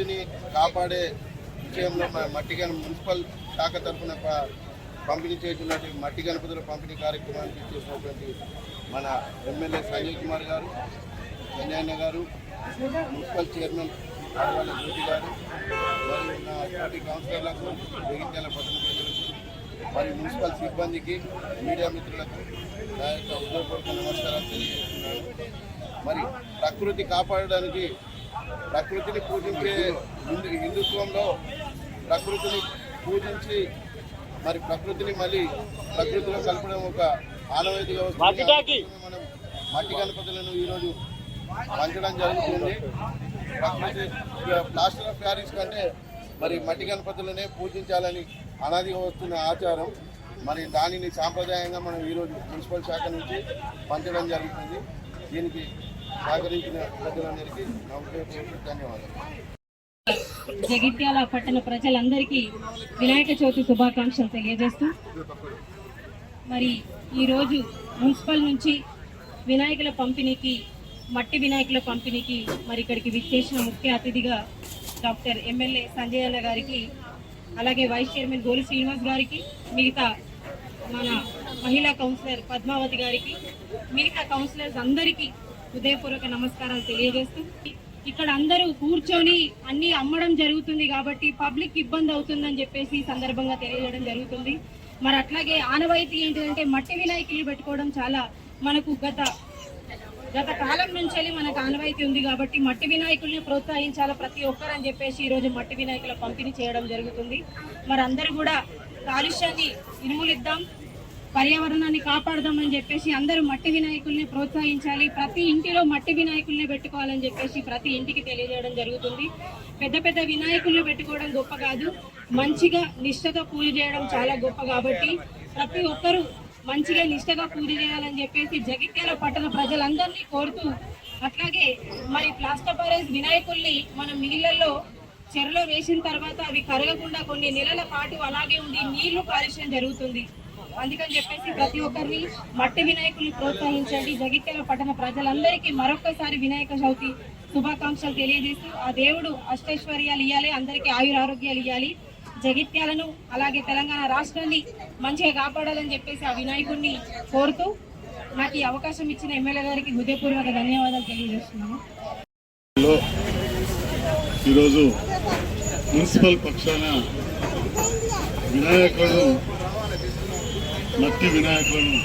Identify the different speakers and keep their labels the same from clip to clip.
Speaker 1: ప్రకృతిని కాపాడే విషయంలో మన మట్టి మున్సిపల్ శాఖ తరఫున పంపిణీ చేస్తున్నటువంటి మట్టి గణపతుల పంపిణీ కార్యక్రమానికి చేసినటువంటి మన ఎమ్మెల్యే సంజయ్ కుమార్ గారు సంజయన్న గారు మున్సిపల్ చైర్మన్ ఆడవాళ్ళ జ్యోతి గారు మరియు నా పార్టీ కౌన్సిలర్లకు జగిత్యాల పట్టణ ప్రజలకు మరియు మున్సిపల్ సిబ్బందికి మీడియా మిత్రులకు నా యొక్క ఉద్యోగపూర్వక నమస్కారాలు తెలియజేస్తున్నాను. మరి ప్రకృతి కాపాడడానికి ప్రకృతిని పూజించే హిందూ హిందుత్వంలో ప్రకృతిని పూజించి మరి ప్రకృతిని మళ్ళీ ప్రకృతిలో కలపడం ఒక వస్తుంది కాబట్టి మనం మట్టి గణపతులను ఈరోజు పంచడం జరుగుతుంది. ప్రకృతి ప్లాస్టర్ ఆఫ్ ప్యారిస్ కంటే మరి మట్టి గణపతులనే పూజించాలని అనాదిగా వస్తున్న ఆచారం. మరి దానిని సాంప్రదాయంగా మనం ఈరోజు మున్సిపల్ శాఖ నుంచి పంచడం జరుగుతుంది. దీనికి సహకరించిన ప్రజలందరికీ నా ధన్యవాదాలు.
Speaker 2: జగిత్యాల పట్టణ ప్రజలందరికీ వినాయక చవితి శుభాకాంక్షలు తెలియజేస్తూ మరి ఈరోజు మున్సిపల్ నుంచి వినాయకుల పంపిణీకి మట్టి వినాయకుల పంపిణీకి మరి ఇక్కడికి విచ్చేసిన ముఖ్య అతిథిగా డాక్టర్ ఎమ్మెల్యే సంజయ్ గారికి అలాగే వైస్ చైర్మన్ గోలి శ్రీనివాస్ గారికి మిగతా మన మహిళా కౌన్సిలర్ పద్మావతి గారికి మిగతా కౌన్సిలర్స్ అందరికీ హృదయపూర్వక నమస్కారాలు తెలియజేస్తూ ఇక్కడ అందరూ కూర్చొని అన్ని అమ్మడం జరుగుతుంది కాబట్టి పబ్లిక్ ఇబ్బంది అవుతుందని చెప్పేసి సందర్భంగా తెలియజేయడం జరుగుతుంది. మరి అట్లాగే ఆనవాయితీ ఏంటంటే మట్టి వినాయకులు పెట్టుకోవడం చాలా మనకు గత గత కాలం నుంచి మనకు ఆనవాయితీ ఉంది కాబట్టి మట్టి వినాయకుల్ని ప్రోత్సహించాలి ప్రతి ఒక్కరు అని చెప్పేసి ఈరోజు మట్టి వినాయకుల పంపిణీ చేయడం జరుగుతుంది. మరి అందరూ కూడా కాలుష్యాన్ని నిర్మూలిద్దాం పర్యావరణాన్ని కాపాడదామని చెప్పేసి అందరూ మట్టి వినాయకుల్ని ప్రోత్సహించాలి. ప్రతి ఇంటిలో మట్టి వినాయకుల్ని పెట్టుకోవాలని చెప్పేసి ప్రతి ఇంటికి తెలియజేయడం జరుగుతుంది. పెద్ద పెద్ద వినాయకుల్ని పెట్టుకోవడం గొప్ప కాదు. మంచిగా నిష్ఠతో పూజ చేయడం చాలా గొప్ప కాబట్టి ప్రతి ఒక్కరూ మంచిగా నిష్టగా పూజ చేయాలని చెప్పేసి జగిత్యాల పట్టణ ప్రజలందరినీ కోరుతూ అట్లాగే మరి ప్లాస్టర్ పరేస్ వినాయకుల్ని మనం నీళ్ళల్లో చెరలో వేసిన తర్వాత అవి కరగకుండా కొన్ని నెలల పాటు అలాగే ఉండి నీళ్ళు కాలుష్యం జరుగుతుంది. అందుకని చెప్పేసి ప్రతి ఒక్కరిని మట్టి వినాయకుల్ని ప్రోత్సహించండి. జగిత్యాల పట్టణ ప్రజలందరికీ మరొకసారి వినాయక చవితి శుభాకాంక్షలు తెలియజేస్తూ ఆ దేవుడు అష్టైశ్వర్యాలు ఇవ్వాలి అందరికీ ఆయురారోగ్యాలు ఇవ్వాలి జగిత్యాలను అలాగే తెలంగాణ రాష్ట్రాన్ని మంచిగా కాపాడాలని చెప్పేసి ఆ వినాయకుడిని కోరుతూ నాకు ఈ అవకాశం ఇచ్చిన ఎమ్మెల్యే గారికి హృదయపూర్వక ధన్యవాదాలు తెలియజేస్తున్నాను.
Speaker 3: ఈరోజు మున్సిపల్ పక్షాన వినాయకుడు మట్టి వినాయకులను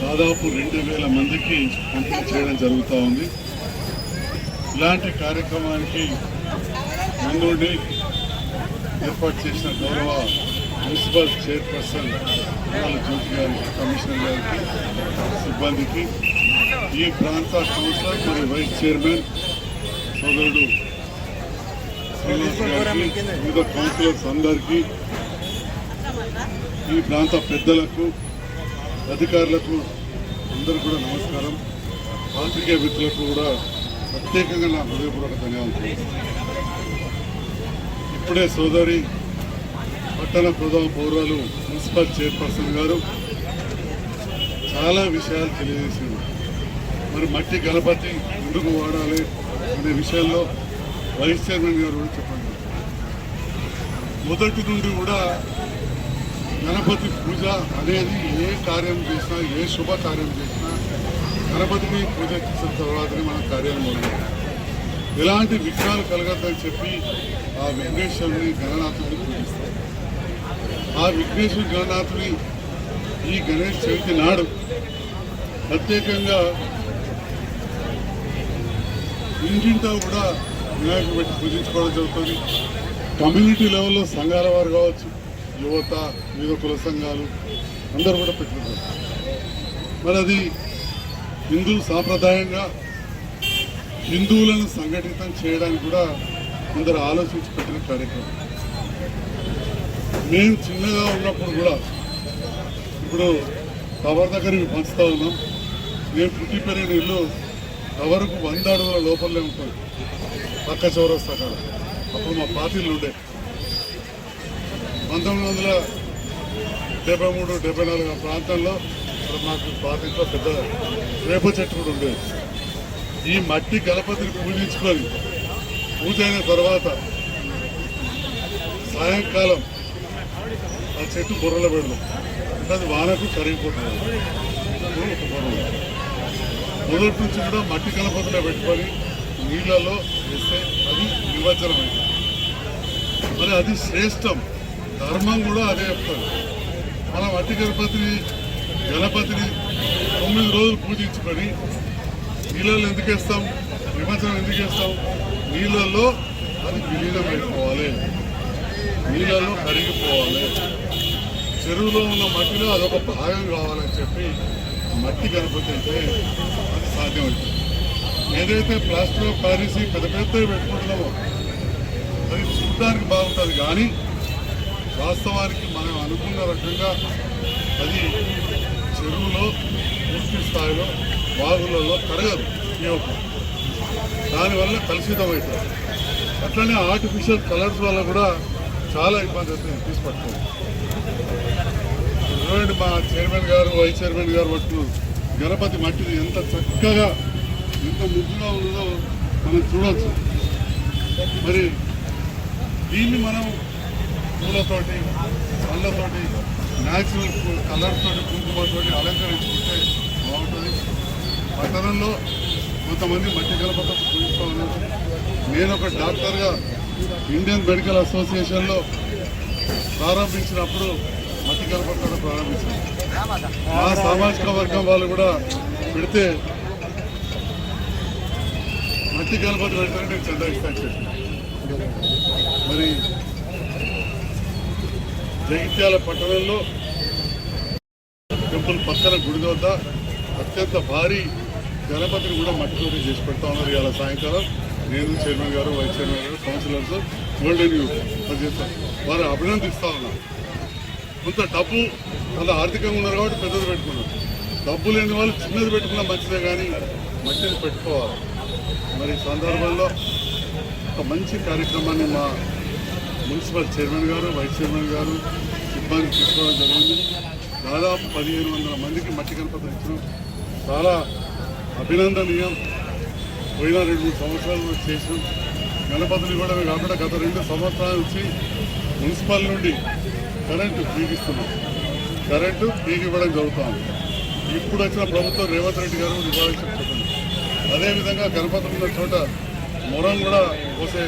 Speaker 3: దాదాపు రెండు వేల మందికి పంపిణీ చేయడం జరుగుతూ ఉంది. ఇలాంటి కార్యక్రమానికి ముందుండి ఏర్పాటు చేసిన గౌరవ మున్సిపల్ చైర్పర్సన్ ఇవాళ జ్యోతి గారికి కమిషనర్ గారికి సిబ్బందికి ఈ ప్రాంత కౌన్సిలర్ మరియు వైస్ చైర్మన్ సోదరుడు శ్రీనివాస్ గారికి వివిధ కౌన్సిలర్స్ అందరికీ ఈ ప్రాంత పెద్దలకు అధికారులకు అందరూ కూడా నమస్కారం. పాత్రికేయ మిత్రులకు కూడా ప్రత్యేకంగా నా హృదయపూర్వక ధన్యవాదాలు. ఇప్పుడే సోదరి పట్టణ ప్రధాన పౌరాలు మున్సిపల్ చైర్పర్సన్ గారు చాలా విషయాలు తెలియజేసింది మరి మట్టి గణపతి ఎందుకు వాడాలి అనే విషయంలో వైస్ చైర్మన్ గారు కూడా చెప్పండి. మొదటి నుండి కూడా గణపతి పూజ అనేది ఏ కార్యం చేసినా ఏ శుభ కార్యం చేసినా గణపతిని పూజ చేసిన తర్వాతనే మన కార్యాలు మొదలు ఎలాంటి విఘ్నాలు కలగద్దని చెప్పి ఆ విఘ్నేశ్వరుని గణనాథుని పూజిస్తారు. ఆ విఘ్నేశ్వర గణనాథుని ఈ గణేష్ చవితి నాడు ప్రత్యేకంగా ఇంటింటా కూడా వినాయకుడు పెట్టి పూజించుకోవడం జరుగుతుంది. కమ్యూనిటీ లెవెల్లో సంఘాల వారు కావచ్చు యువత వివిధ కుల సంఘాలు అందరూ కూడా పెట్టుకుంటారు. మరి అది హిందూ సాంప్రదాయంగా హిందువులను సంఘటితం చేయడానికి కూడా కొందరు ఆలోచించి పెట్టిన కార్యక్రమం. మేము చిన్నగా ఉన్నప్పుడు కూడా ఇప్పుడు టవర్ దగ్గర ఇవి పంచుతా ఉన్నాం. నేను పుట్టి పెరిగిన ఇల్లు టవర్కు వంద అడుగుల లోపలనే ఉంటుంది. పక్క చౌరస్తా కాడ. అప్పుడు మా పార్టీలు ఉండే పంతొమ్మిది వందల డెబ్బై మూడు డెబ్బై నాలుగు ప్రాంతంలో ఇక్కడ మాకు ఇంట్లో పెద్ద వేప చెట్టు కూడా ఉండేది. ఈ మట్టి గణపతిని పూజించుకొని పూజ అయిన తర్వాత సాయంకాలం ఆ చెట్టు బుర్రలో పెడదాం. అది వానకు కరిగిపోతుంది. ఒక బుర్ర. మొదటి నుంచి కూడా మట్టి గణపతిలో పెట్టుకొని నీళ్ళలో వేస్తే అది నిమజ్జనమైంది మరి అది శ్రేష్టం. ధర్మం కూడా అదే చెప్తారు. మనం మట్టి గణపతిని గణపతిని తొమ్మిది రోజులు పూజించుకొని నీళ్ళల్లో ఎందుకు వేస్తాం? నిమజ్జనం ఎందుకు వేస్తాం నీళ్ళల్లో అది విలీనం అయిపోవాలి. నీళ్ళలో కరిగిపోవాలి. చెరువులో ఉన్న మట్టిలో అదొక భాగం కావాలని చెప్పి మట్టి గణపతి అయితే అది సాధ్యమవుతుంది ఏదైతే ప్లాస్టర్ ఆఫ్ ప్యారిస్ పెద్ద పెద్దవి పెట్టుకుంటున్నామో అది చూడడానికి బాగుంటుంది కానీ వాస్తవానికి మనం అనుకున్న రకంగా అది చెరువులో పూర్తి స్థాయిలో బాగులలో కరగదు ఈ దానివల్ల కలుషితం అవుతుంది అట్లనే ఆర్టిఫిషియల్ కలర్స్ వల్ల కూడా చాలా ఇబ్బంది అవుతుంది తీసి చూడండి మా చైర్మన్ గారు వైస్ చైర్మన్ గారు పట్టుకున్నారు. గణపతి మట్టిది ఎంత చక్కగా ఎంత ముద్దుగా ఉన్నదో మనం చూడవచ్చు మరి దీన్ని మనం పూలతోటి పళ్ళతోటి న్యాచురల్ కలర్ తోటి అలంకరించుకుంటే బాగుంటుంది. పట్టణంలో కొంతమంది మట్టి కలపతో పూజిస్తూ ఉన్నారు నేను ఒక డాక్టర్గా ఇండియన్ మెడికల్ అసోసియేషన్లో ప్రారంభించినప్పుడు మట్టి గణపతి ప్రారంభించాను. ఆ సామాజిక వర్గం వాళ్ళు కూడా పెడితే మట్టి గణపతి పెడతారంటే చందా ఇస్తాను మరి జగిత్యాల పట్టణంలో టెంపుల్ పక్కన గుడి వద్ద అత్యంత భారీ గణపతిని కూడా మట్టి చేసి పెడతా ఉన్నారు ఇవాళ సాయంకాలం. నేను చైర్మన్ గారు వైస్ చైర్మన్ గారు కౌన్సిలర్స్ గోల్డెన్ యూత్ వారు అభినందిస్తా ఉన్నారు. కొంత డబ్బు చాలా ఆర్థికంగా ఉన్నారు కాబట్టి పెద్దది పెట్టుకున్నారు. డబ్బు లేని వాళ్ళు చిన్నది పెట్టుకున్నా మంచిదే కానీ మట్టిని పెట్టుకోవాలి. మరి సందర్భంలో ఒక మంచి కార్యక్రమాన్ని మా మున్సిపల్ చైర్మన్ గారు వైస్ చైర్మన్ గారు సిబ్బంది తీసుకోవడం జరిగింది. దాదాపు పదిహేను వందల మందికి మట్టి గణపతి ఇచ్చినాం చాలా అభినందనీయం. పోయిన రెండు మూడు సంవత్సరాలు చేసినాం గణపతులు ఇవ్వడమే కాకుండా గత రెండు సంవత్సరాల నుంచి మున్సిపల్ నుండి కరెంటు పీకిస్తున్నాం కరెంటు పీకి ఇవ్వడం జరుగుతుంది. ఇప్పుడు వచ్చిన ప్రభుత్వం రేవంత్ రెడ్డి గారు ఇవ్వాల్సి చెప్పండి. అదేవిధంగా గణపతులు ఉన్న చోట మొరం కూడా పోసే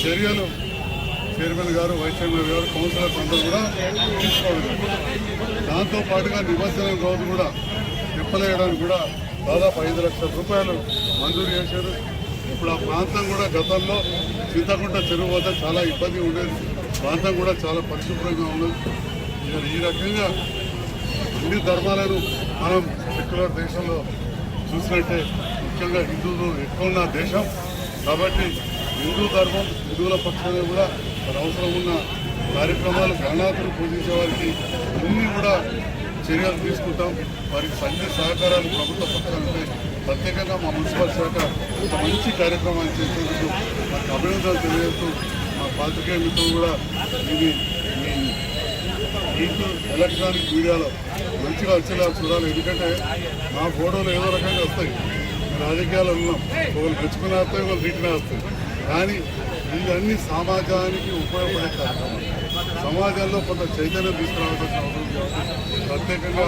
Speaker 3: చర్యలు చైర్మన్ గారు వైస్ చైర్మన్ గారు కౌన్సిలర్స్ అందరూ కూడా తీసుకోవడం దాంతోపాటుగా దాంతో పాటుగా నిమజ్జనం రోజు కూడా తిప్పలేయడానికి కూడా దాదాపు ఐదు లక్షల రూపాయలు మంజూరు చేశారు. ఇప్పుడు ఆ ప్రాంతం కూడా గతంలో చింతకుంట చెరువు వద్ద చాలా ఇబ్బంది ఉండేది. ప్రాంతం కూడా చాలా పరిశుభ్రంగా ఉన్నది. ఈ రకంగా అన్ని ధర్మాలను మనం సెక్యులర్ దేశంలో చూసినట్టే ముఖ్యంగా హిందువులు ఎక్కువ ఉన్న దేశం. కాబట్టి హిందూ ధర్మం హిందువుల పక్షాన కూడా మరి అవసరం ఉన్న కార్యక్రమాలు గణనాథులు పూజించే వారికి అన్ని కూడా చర్యలు తీసుకుంటాం. వారికి అన్ని సహకారాలు ప్రభుత్వ పక్షాన ప్రత్యేకంగా మా మున్సిపల్ శాఖ ఒక మంచి కార్యక్రమాన్ని చేసేందుకు మాకు అభినందనలు తెలియజేస్తూ మా పాత్రికేయ మిత్రులు కూడా ఇది మీ మీకు ఎలక్ట్రానిక్ మీడియాలో మంచిగా వచ్చేలా చూడాలి. ఎందుకంటే మా ఫోటోలు ఏదో రకంగా వస్తాయి. రాజకీయాలు ఉన్నాం. ఒకరు మెచ్చుకునే వస్తాయి ఒకరు తిట్టినా వస్తాయి కానీ ఇవన్నీ సమాజానికి ఉపయోగపడే కార్యక్రమాలు. సమాజంలో కొంత చైతన్యం తీసుకురావాల్సిన అవసరం ప్రత్యేకంగా